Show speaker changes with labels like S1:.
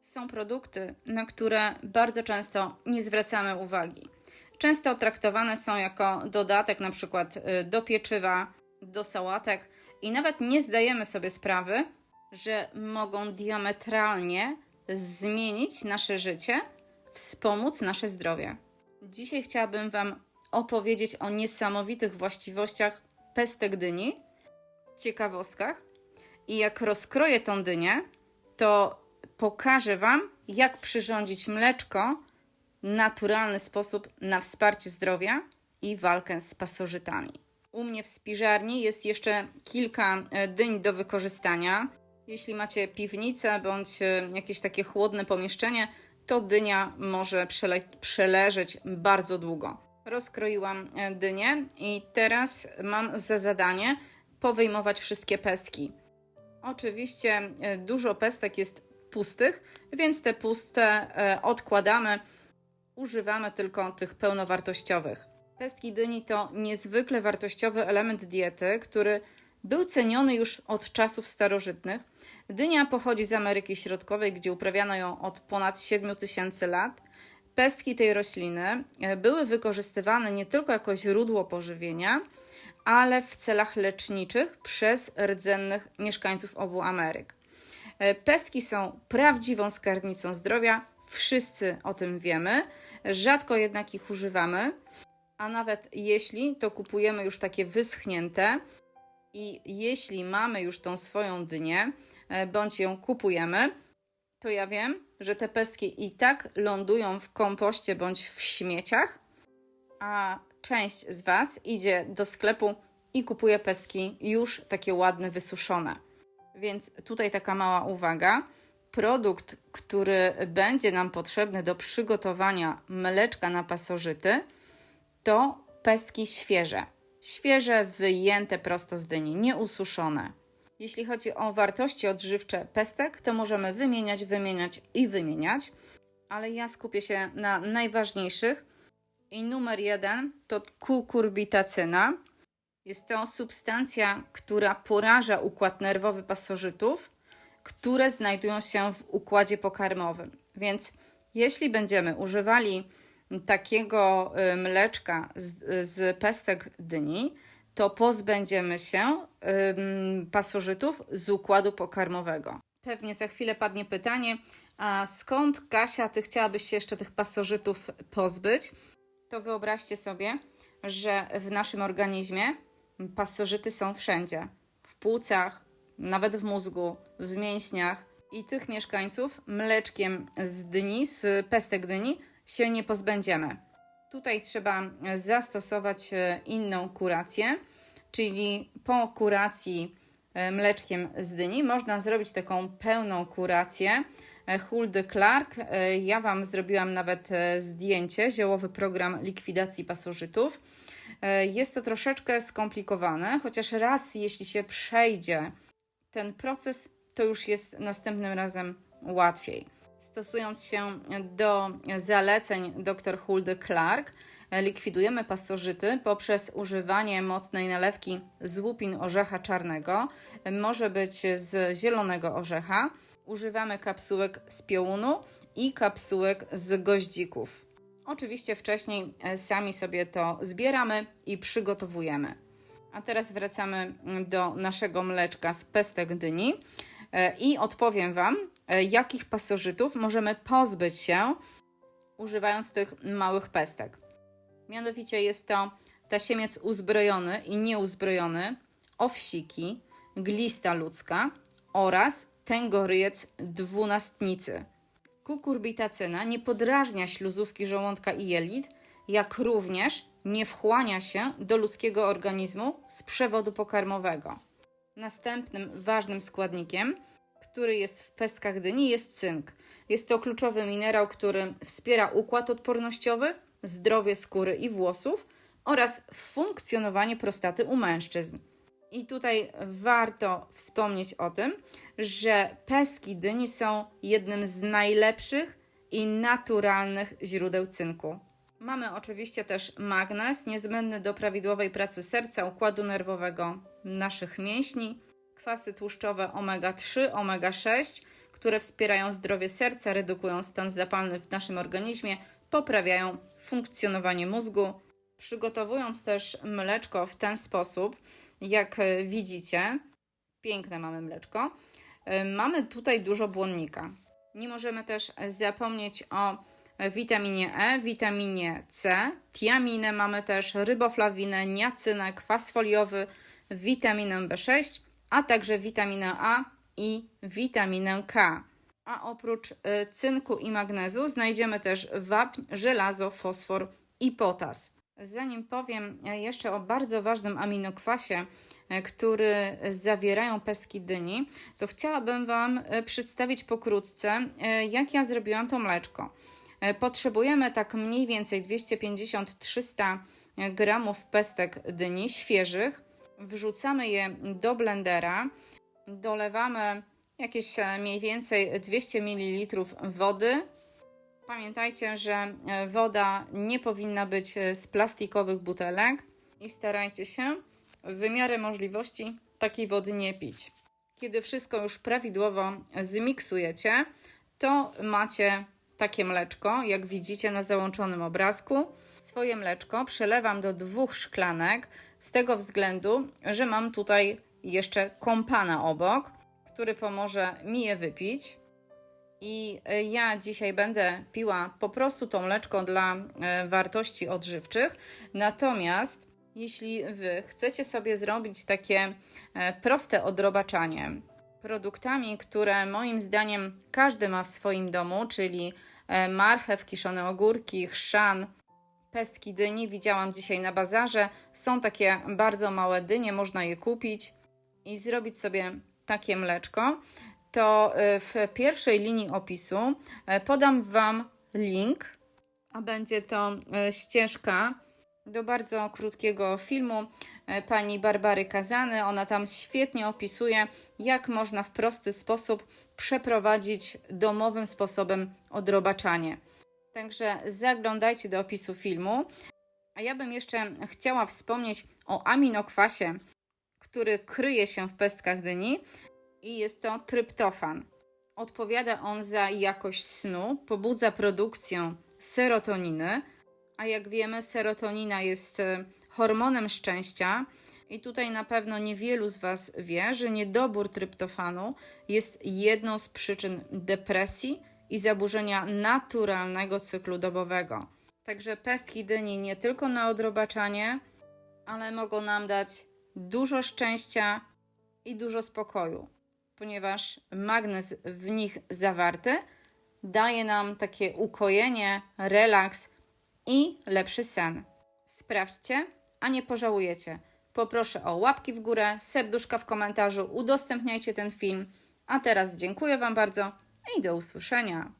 S1: Są produkty, na które bardzo często nie zwracamy uwagi. Często traktowane są jako dodatek na przykład y, do pieczywa, do sałatek i nawet nie zdajemy sobie sprawy, że mogą diametralnie zmienić nasze życie, wspomóc nasze zdrowie. Dzisiaj chciałabym Wam opowiedzieć o niesamowitych właściwościach pestek dyni, ciekawostkach i jak rozkroję tą dynię, to pokażę Wam, jak przyrządzić mleczko w naturalny sposób na wsparcie zdrowia i walkę z pasożytami. U mnie w spiżarni jest jeszcze kilka e, dyń do wykorzystania. Jeśli macie piwnicę bądź e, jakieś takie chłodne pomieszczenie, to dynia może przele przeleżeć bardzo długo. Rozkroiłam e, dynię i teraz mam za zadanie powyjmować wszystkie pestki. Oczywiście dużo pestek jest pustych, więc te puste e, odkładamy. Używamy tylko tych pełnowartościowych. Pestki dyni to niezwykle wartościowy element diety, który był ceniony już od czasów starożytnych. Dynia pochodzi z Ameryki Środkowej, gdzie uprawiano ją od ponad 7000 lat. Pestki tej rośliny e, były wykorzystywane nie tylko jako źródło pożywienia, ale w celach leczniczych przez rdzennych mieszkańców obu Ameryk. E, Pestki są prawdziwą skarbnicą zdrowia, wszyscy o tym wiemy, rzadko jednak ich używamy, a nawet jeśli, to kupujemy już takie wyschnięte i jeśli mamy już tą swoją dynię, e, bądź ją kupujemy, to ja wiem, że te pestki i tak lądują w kompoście bądź w śmieciach, a część z Was idzie do sklepu i kupuje pestki już takie ładne, wysuszone. Więc tutaj taka mała uwaga. Produkt, który będzie nam potrzebny do przygotowania mleczka na pasożyty, to pestki świeże. Świeże, wyjęte prosto z dyni, nieususzone. Jeśli chodzi o wartości odżywcze pestek, to możemy wymieniać, wymieniać i wymieniać, ale ja skupię się na najważniejszych. I numer jeden to kukurbitacyna. Jest to substancja, która poraża układ nerwowy pasożytów, które znajdują się w układzie pokarmowym. Więc jeśli będziemy używali takiego y, mleczka z, z pestek dyni, to pozbędziemy się pasożytów z układu pokarmowego. Pewnie za chwilę padnie pytanie, a skąd Kasia, ty chciałabyś się jeszcze tych pasożytów pozbyć? To wyobraźcie sobie, że w naszym organizmie pasożyty są wszędzie. W płucach, nawet w mózgu, w mięśniach. I tych mieszkańców mleczkiem z dyni, z pestek dyni się nie pozbędziemy. Tutaj trzeba zastosować e, inną kurację, czyli po kuracji e, mleczkiem z dyni można zrobić taką pełną kurację. E, Huldy Clark, ja Wam zrobiłam nawet zdjęcie, ziołowy program likwidacji pasożytów. E, Jest to troszeczkę skomplikowane, chociaż raz jeśli się przejdzie ten proces, to już jest następnym razem łatwiej. Stosując się do zaleceń dr Huldy Clark, e, likwidujemy pasożyty poprzez używanie mocnej nalewki z łupin orzecha czarnego, e, może być z zielonego orzecha. Używamy kapsułek z piołunu i kapsułek z goździków. Oczywiście wcześniej e, sami sobie to zbieramy i przygotowujemy. A teraz wracamy do naszego mleczka z pestek dyni e, i odpowiem Wam, e, jakich pasożytów możemy pozbyć się używając tych małych pestek. Mianowicie jest to tasiemiec uzbrojony i nieuzbrojony, owsiki, glista ludzka oraz tęgoryjec dwunastnicy. Kukurbitacyna nie podrażnia śluzówki żołądka i jelit, jak również nie wchłania się do ludzkiego organizmu z przewodu pokarmowego. Następnym ważnym składnikiem, który jest w pestkach dyni, jest cynk. Jest to kluczowy minerał, który wspiera układ odpornościowy, zdrowie skóry i włosów oraz funkcjonowanie prostaty u mężczyzn. I tutaj warto wspomnieć o tym, że pestki dyni są jednym z najlepszych i naturalnych źródeł cynku. Mamy oczywiście też magnez, niezbędny do prawidłowej pracy serca, układu nerwowego, naszych mięśni, kwasy tłuszczowe omega-3, omega-6, które wspierają zdrowie serca, redukują stan zapalny w naszym organizmie, poprawiają funkcjonowanie mózgu. Przygotowując też mleczko w ten sposób, jak widzicie, piękne mamy mleczko, mamy tutaj dużo błonnika. Nie możemy też zapomnieć o witaminie E, witaminie C, tiaminę mamy też, ryboflawinę, niacynę, kwas foliowy, witaminę B6, a także witaminę A i witaminę K. A oprócz y, cynku i magnezu znajdziemy też wapń, żelazo, fosfor i potas. Zanim powiem e, jeszcze o bardzo ważnym aminokwasie, e, który zawierają pestki dyni, to chciałabym Wam e, przedstawić pokrótce, jak ja zrobiłam to mleczko. Potrzebujemy tak mniej więcej 250-300 gramów pestek dyni świeżych. Wrzucamy je do blendera, dolewamy jakieś mniej więcej 200 ml wody. Pamiętajcie, że e, woda nie powinna być e, z plastikowych butelek i starajcie się w miarę możliwości takiej wody nie pić. Kiedy wszystko już prawidłowo zmiksujecie, to macie takie mleczko, jak widzicie na załączonym obrazku. Swoje mleczko przelewam do dwóch szklanek, z tego względu, że mam tutaj jeszcze kompana obok, który pomoże mi je wypić. I e, ja dzisiaj będę piła po prostu to mleczko dla e, wartości odżywczych. Natomiast jeśli Wy chcecie sobie zrobić takie e, proste odrobaczanie produktami, które moim zdaniem każdy ma w swoim domu, czyli marchew, kiszone ogórki, chrzan, pestki dyni, widziałam dzisiaj na bazarze. Są takie bardzo małe dynie, można je kupić i zrobić sobie takie mleczko. To e, w pierwszej linii opisu e, podam Wam link, a będzie to e, ścieżka do bardzo krótkiego filmu pani Barbary Kazany. Ona tam świetnie opisuje, jak można w prosty sposób przeprowadzić domowym sposobem odrobaczanie. Także zaglądajcie do opisu filmu. A ja bym jeszcze chciała wspomnieć o aminokwasie, który kryje się w pestkach dyni i jest to tryptofan. Odpowiada on za jakość snu, pobudza produkcję serotoniny, a jak wiemy, serotonina jest e, hormonem szczęścia. I tutaj na pewno niewielu z Was wie, że niedobór tryptofanu jest jedną z przyczyn depresji i zaburzenia naturalnego cyklu dobowego. Także pestki dyni nie tylko na odrobaczanie, ale mogą nam dać dużo szczęścia i dużo spokoju, ponieważ magnez w nich zawarty daje nam takie ukojenie, relaks i lepszy sen. Sprawdźcie, a nie pożałujecie. Poproszę o łapki w górę, serduszka w komentarzu, udostępniajcie ten film. A teraz dziękuję Wam bardzo i do usłyszenia.